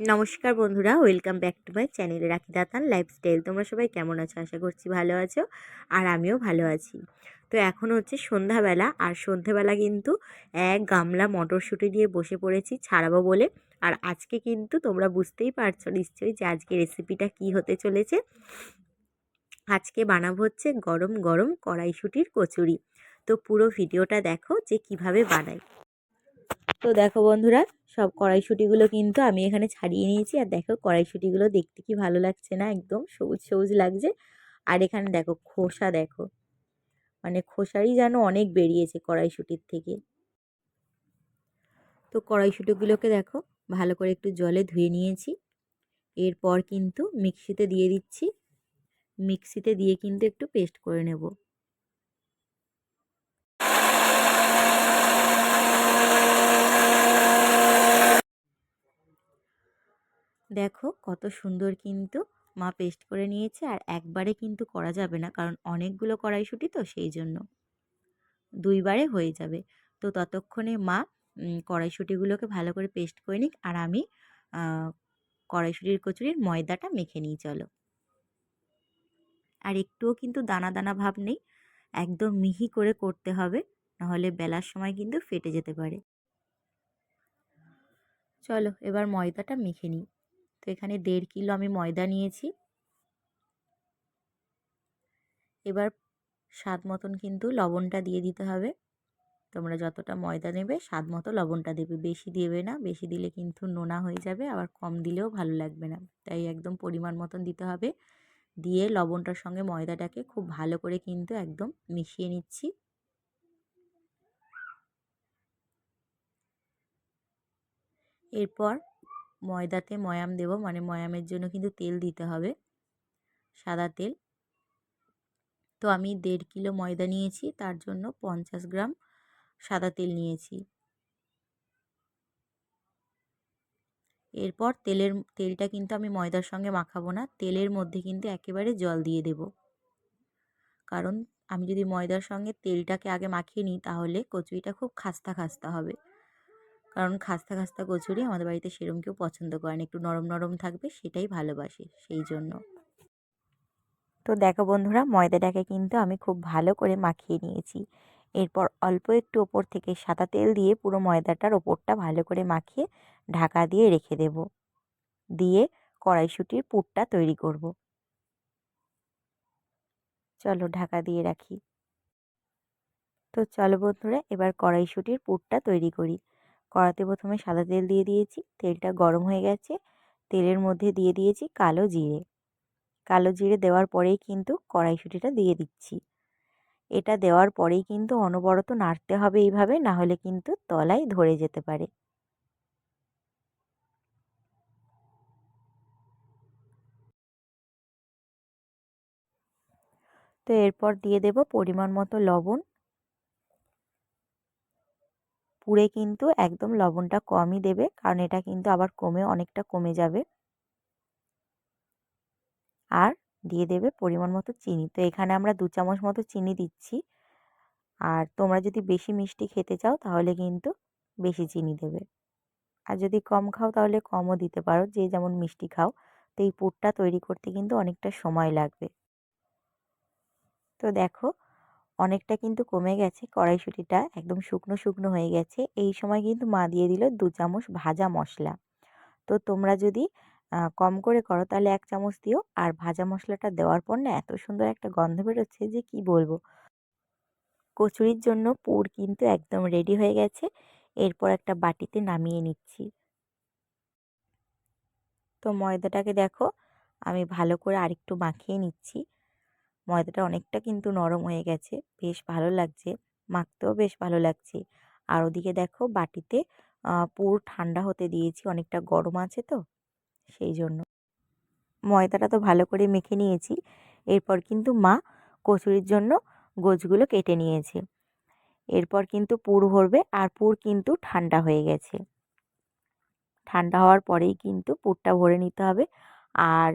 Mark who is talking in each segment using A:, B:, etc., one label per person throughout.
A: নমস্কার বন্ধুরা, welcome back to my channel Rakhi দাতান lifestyle. তোমরা সবাই কেমন আছো? আশা করছি ভালো আছো আর আমিও ভালো আছি। তো এখন হচ্ছে সন্ধ্যাবেলা আর সন্ধ্যাবেলা কিন্তু এক গামলা মটরশুঁটি নিয়ে বসে পড়েছি, ছাড়াবো বলে। আর আজকে কিন্তু তোমরা বুঝতেই পারছ নিশ্চয়ই যে আজকে রেসিপিটা কি হতে চলেছে। আজকে বানাবো হচ্ছে গরম গরম কড়াইশুঁটির কচুরি। তো পুরো ভিডিওটা দেখো যে কীভাবে বানাই। তো দেখো বন্ধুরা সব কড়াইশুঁটিগুলো কিন্তু আমি এখানে ছাড়িয়ে নিয়েছি। আর দেখো কড়াইশুঁটিগুলো দেখতে কি ভালো লাগছে না, একদম সবুজ সবুজ লাগছে। আর এখানে দেখো খোসা দেখো মানে খোসারই যেন অনেক বেরিয়েছে কড়াইশুঁটির থেকে। তো কড়াইশুঁটিগুলোকে দেখো ভালো করে একটু জলে ধুয়ে নিয়েছি। এরপর কিন্তু মিক্সিতে দিয়ে দিচ্ছি। মিক্সিতে দিয়ে কিন্তু একটু পেস্ট করে নেব। দেখো কত সুন্দর কিন্তু মা পেস্ট করে নিয়েছে আর একবারে কিন্তু করা যাবে না কারণ অনেকগুলো কড়াইশুঁটি তো সেই জন্য। দুইবারে হয়ে যাবে। তো ততক্ষণে মা কড়াইশুঁটিগুলোকে ভালো করে পেস্ট করে নিক আর আমি কড়াইশুঁটির কচুরির ময়দাটা মেখে নিই, চলো। আর একটুও কিন্তু দানা দানা ভাব নেই, একদম মিহি করে করতে হবে, নাহলে বেলার সময় কিন্তু ফেটে যেতে পারে। চলো এবার ময়দাটা মেখে নিই। তো এখানে দেড় কিলো আমি ময়দা নিয়েছি। এবার স্বাদ মতন কিন্তু লবণটা দিয়ে দিতে হবে। তোমরা যতটা ময়দা নেবে স্বাদ মতো লবণটা দেবে। বেশি দেবে না, বেশি দিলে কিন্তু নোনা হয়ে যাবে, আবার কম দিলেও ভালো লাগবে না। তাই একদম পরিমাণ মতন দিতে হবে। দিয়ে লবণটার সঙ্গে ময়দাটাকে খুব ভালো করে কিন্তু একদম মিশিয়ে নিচ্ছি। এরপর ময়দাতে ময়াম দেব মানে ময়ামের জন্য কিন্তু তেল দিতে হবে, সাদা তেল। তো আমি দেড় কিলো ময়দা নিয়েছি, তার জন্য পঞ্চাশ গ্রাম সাদা তেল নিয়েছি। এরপর তেলের, তেলটা কিন্তু আমি ময়দার সঙ্গে মাখাবো না, তেলের মধ্যে কিন্তু একেবারে জল দিয়ে দেব। কারণ আমি যদি ময়দার সঙ্গে তেলটাকে আগে মাখিয়ে নিই, তাহলে কচুরিটা খুব খাস্তা খাস্তা হবে। কারণ খাস্তা খাস্তা কচুরি আমাদের বাড়িতে সেরম কেউ পছন্দ করে না। একটু নরম নরম থাকবে, সেটাই ভালোবাসে, সেই জন্য। তো দেখো বন্ধুরা, ময়দাটাকে কিন্তু আমি খুব ভালো করে মাখিয়ে নিয়েছি। এরপর অল্প একটু ওপর থেকে সাদা তেল দিয়ে পুরো ময়দাটার ওপরটা ভালো করে মাখিয়ে ঢাকা দিয়ে রেখে দেব। দিয়ে কড়াইশুটির পুরটা তৈরি করব। চলো ঢাকা দিয়ে রাখি। তো চলো বন্ধুরা, এবার কড়াইশুটির পুরটা তৈরি করি। কড়াতে প্রথমে সাদা তেল দিয়ে দিয়েছি। তেলটা গরম হয়ে গেছে। তেলের মধ্যে দিয়ে দিয়েছি কালো জিরে। কালো জিরে দেওয়ার পরেই কিন্তু কড়াইশুঁটিটা দিয়ে দিচ্ছি। এটা দেওয়ার পরেই কিন্তু অনবরত নাড়তে হবে এইভাবে, না হলে কিন্তু তলায় ধরে যেতে পারে। তো এরপর দিয়ে দেব পরিমাণ মতো লবণ। পুড়ে কিন্তু একদম লবণটা কমই দেবে, কারণ এটা কিন্তু আবার কমে অনেকটা কমে যাবে। আর দিয়ে দেবে পরিমাণ মতো চিনি। তো এখানে আমরা দু চামচ মতো চিনি দিচ্ছি। আর তোমরা যদি বেশি মিষ্টি খেতে চাও, তাহলে কিন্তু বেশি চিনি দেবে। আর যদি কম খাও, তাহলে কমও দিতে পারো, যে যেমন মিষ্টি খাও। তো এই পুরটা তৈরি করতে কিন্তু অনেকটা সময় লাগবে। তো দেখো অনেকটা কিন্তু কমে গেছে, কড়াইশুঁটিটা একদম শুকনো শুকনো হয়ে গেছে। এই সময় কিন্তু মা দিয়ে দিল দু চামচ ভাজা মশলা। তো তোমরা যদি কম করে করো তাহলে এক চামচ দিও। আর ভাজা মশলাটা দেওয়ার পর না এত সুন্দর একটা গন্ধ বেরোচ্ছে যে কি বলব? কচুরির জন্য পুর কিন্তু একদম রেডি হয়ে গেছে। এরপর একটা বাটিতে নামিয়ে নিচ্ছি। তো ময়দাটাকে দেখো, আমি ভালো করে আরেকটু মাখিয়ে নিচ্ছি। ময়দাটা অনেকটা কিন্তু নরম হয়ে গেছে। বেশ ভালো লাগছে। মাখতেও বেশ ভালো লাগছে। আর ওদিকে দেখো বাটিতে পুর ঠান্ডা হতে দিয়েছি। অনেকটা গরম আছে তো, সেই জন্য। ময়দাটা তো ভালো করে মেখে নিয়েছি। এরপর কিন্তু মা কচুরির জন্য গোছগুলো কেটে নিয়েছে। এরপর কিন্তু পুর ভরবে আর পুর কিন্তু ঠান্ডা হয়ে গেছে। ঠান্ডা হওয়ার পরেই কিন্তু পুরটা ভরে নিতে হবে। আর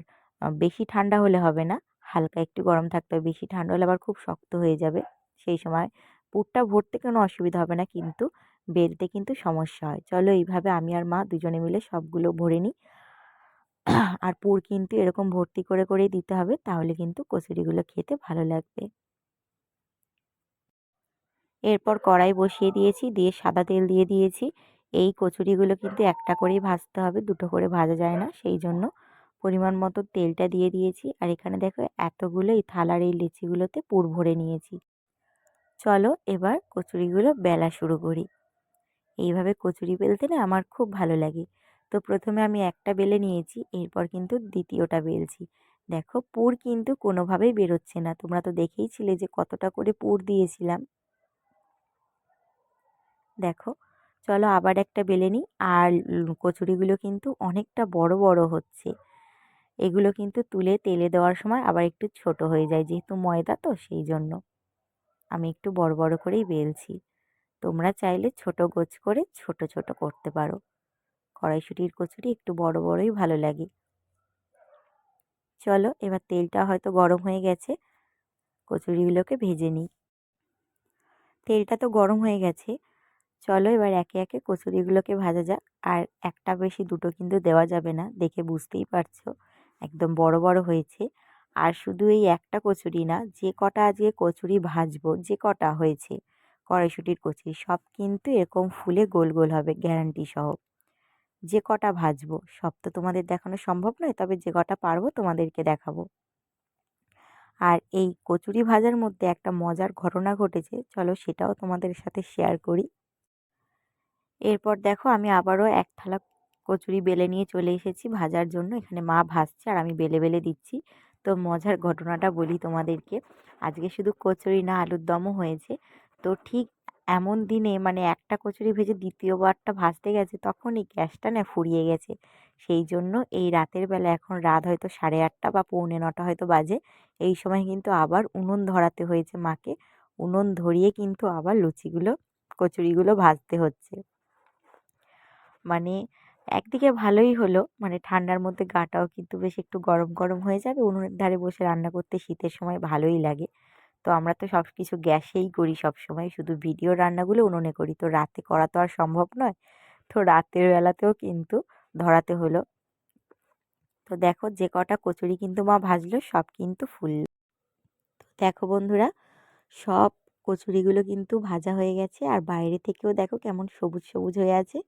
A: বেশি ঠান্ডা হলে হবে না। হালকা একটু গরম থাকতে হবে, বেশি ঠান্ডা হলে আবার খুব শক্ত হয়ে যাবে। সেই সময় পুরটা ভরতে কোনো অসুবিধা হবে না কিন্তু বেলতে কিন্তু সমস্যা হয়। চলো এইভাবে আমি আর মা দুজনে মিলে সবগুলো ভরে নিই। আর পুর কিন্তু এরকম ভর্তি করে, করেই দিতে হবে, তাহলে কিন্তু কচুরিগুলো খেতে ভালো লাগবে। এরপর কড়াই বসিয়ে দিয়েছি, দিয়ে সাদা তেল দিয়ে দিয়েছি। এই কচুরিগুলো কিন্তু একটা করেই ভাজতে হবে, দুটো করে ভাজা যায় না, সেই জন্য পরিমাণ মতো তেলটা দিয়ে দিয়েছি। আর এখানে দেখো এতগুলো এই থালার এই লিচিগুলোতে পুর ভরে নিয়েছি। চলো এবার কচুরিগুলো বেলা শুরু করি। এইভাবে কচুরি বেলতে না আমার খুব ভালো লাগে। তো প্রথমে আমি একটা বেলে নিয়েছি, এরপর কিন্তু দ্বিতীয়টা বেলছি। দেখো পুর কিন্তু কোনোভাবেই বেরোচ্ছে না। তোমরা তো দেখেইছিলে যে কতটা করে পুর দিয়েছিলাম। দেখো, চলো আবার একটা বেলে নিই। আর কচুরিগুলো কিন্তু অনেকটা বড় বড় হচ্ছে। এগুলো কিন্তু তুলে তেলে দেওয়ার সময় আবার একটু ছোট হয়ে যায় যেহেতু ময়দা তো সেই জন্য। আমি একটু বড় বড় করেই বেলছি। তোমরা চাইলে ছোট গোছ করে ছোট ছোট করতে পারো। কড়াইশুটির কচুরি একটু বড়, বড়ই ভালো লাগে। চলো, এবার তেলটা হয়তো গরম হয়ে গেছে। কচুরিগুলোকে ভেজে নিই। তেলটা তো গরম হয়ে গেছে। চলো, এবার একে একে কচুরিগুলোকে ভাজা যাক। আর একটা বেশি দুটো কিন্তু দেওয়া যাবে না, দেখে বুঝতেই পারছ। একদম বড় বড় হয়েছে। আর শুধু এই একটা কচুরি না, যে কটা আজকে কচুরি ভাজবো, যে কটা হয়েছে, কড়াইশুটির কচুরি, সব কিন্তু এরকম ফুলে গোল গোল হবে গ্যারান্টি সহ। যে কটা ভাজবো, সব তো তোমাদের দেখানো সম্ভব নয়, তবে যে কটা পারব তোমাদেরকে দেখাবো। আর এই কচুরি ভাজার মধ্যে একটা মজার ঘটনা ঘটেছে, চলো সেটাও তোমাদের সাথে শেয়ার করি। এরপর দেখো আমি আবারও এক থালা কচুরি বেলে নিয়ে চলে এসেছি ভাজার জন্য। এখানে মা ভাজছে আর আমি বেলে বেলে দিচ্ছি। তো মজার ঘটনাটা বলি তোমাদেরকে। আজকে শুধু কচুরি না, আলুর দমও হয়েছে। তো ঠিক এমন দিনে মানে একটা কচুরি ভেজে দ্বিতীয়বারটা ভাজতে গেছে তখনই গ্যাসটা না ফুরিয়ে গেছে। সেই জন্য এই রাতের বেলা এখন রাত হয়তো সাড়ে আটটা বা পৌনে নটা হয়তো বাজে। এই সময় কিন্তু আবার উনুন ধরাতে হয়েছে মাকে। উনুন ধরিয়ে কিন্তু আবার লুচিগুলো, কচুরিগুলো ভাজতে হচ্ছে। মানে একদিকে ভালোই হলো মানে ঠান্ডার মধ্যে গাটাও কিন্তু বেশ একটু গরম গরম হয়ে যাবে। উনুনের ধারে বসে রান্না করতে শীতের সময় ভালোই লাগে। তো আমরা তো সব কিছু গ্যাসেই করি সব সময় শুধু ভিডিও রান্নাগুলো উনুনে করি। তো রাতে করা তো আর সম্ভব নয়। তো রাতের বেলাতেও কিন্তু ধরাতে হলো। তো দেখো যে কটা কচুরি কিন্তু মা ভাজলো, সব কিন্তু ফুল। তো দেখো বন্ধুরা, সব কচুরিগুলো কিন্তু ভাজা হয়ে গেছে। আর বাইরে থেকেও দেখো কেমন সবুজ সবুজ হয়ে আছে।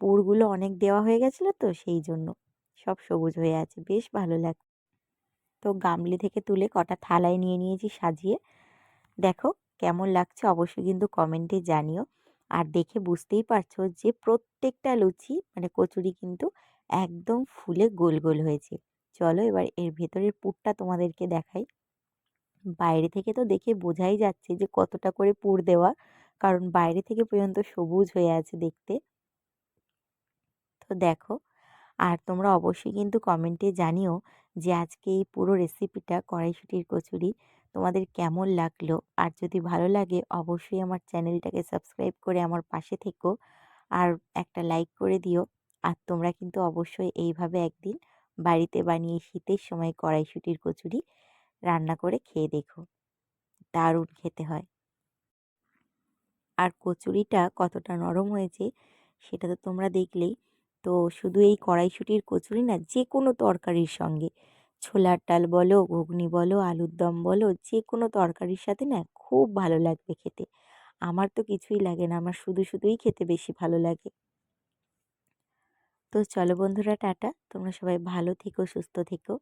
A: পুরগুলো অনেক দেওয়া হয়ে গেছিল তো সেই জন্য। সব সবুজ হয়ে আছে। বেশ ভালো লাগ, তো গামলি থেকে তুলে কটা থালায় নিয়ে নিয়েছি সাজিয়ে। দেখো কেমন লাগছে অবশ্যই কিন্তু কমেন্টে জানিও। আর দেখে বুঝতেই পারছ যে প্রত্যেকটা লুচি মানে কচুরি কিন্তু একদম ফুলে গোল গোল হয়েছে। চলো এবার এর ভেতরের পুরটা তোমাদেরকে দেখাই। বাইরে থেকে তো দেখে বোঝাই যাচ্ছে যে কতটা করে পুর দেওয়া, কারণ বাইরে থেকে পর্যন্ত সবুজ হয়ে আছে দেখতে। তো দেখো। আর তোমরা অবশ্যই কিন্তু কমেন্টে জানিও যে আজকে এই পুরো রেসিপিটা কড়াইশুটির কচুরি তোমাদের কেমন লাগল? আর যদি ভালো লাগে অবশ্যই আমার চ্যানেলটাকে সাবস্ক্রাইব করে আমার পাশে থেকো। আর একটা লাইক করে দিও। আর তোমরা কিন্তু অবশ্যই এইভাবে একদিন বাড়িতে বানিয়ে শীতের সময় কড়াইশুটির কচুরি রান্না করে খেয়ে দেখো। দারুণ খেতে হয়। আর কচুরিটা কতটা নরম হয়েছে সেটা তো তোমরা দেখলেই। তো শুধু এই কড়াইশুটির কচুরি না যে কোনো তরকারির সঙ্গে। ছোলার ডাল বলো, ঘুগনি বলো, আলুর দম বলো যে কোনো তরকারির সাথে না খুব ভালো লাগবে খেতে। আমার তো কিছুই লাগে না, আমার শুধু শুধুই খেতে বেশি ভালো লাগে। তো চলো বন্ধুরা, টাটা। তোমরা সবাই ভালো থেকো, সুস্থ থেকো।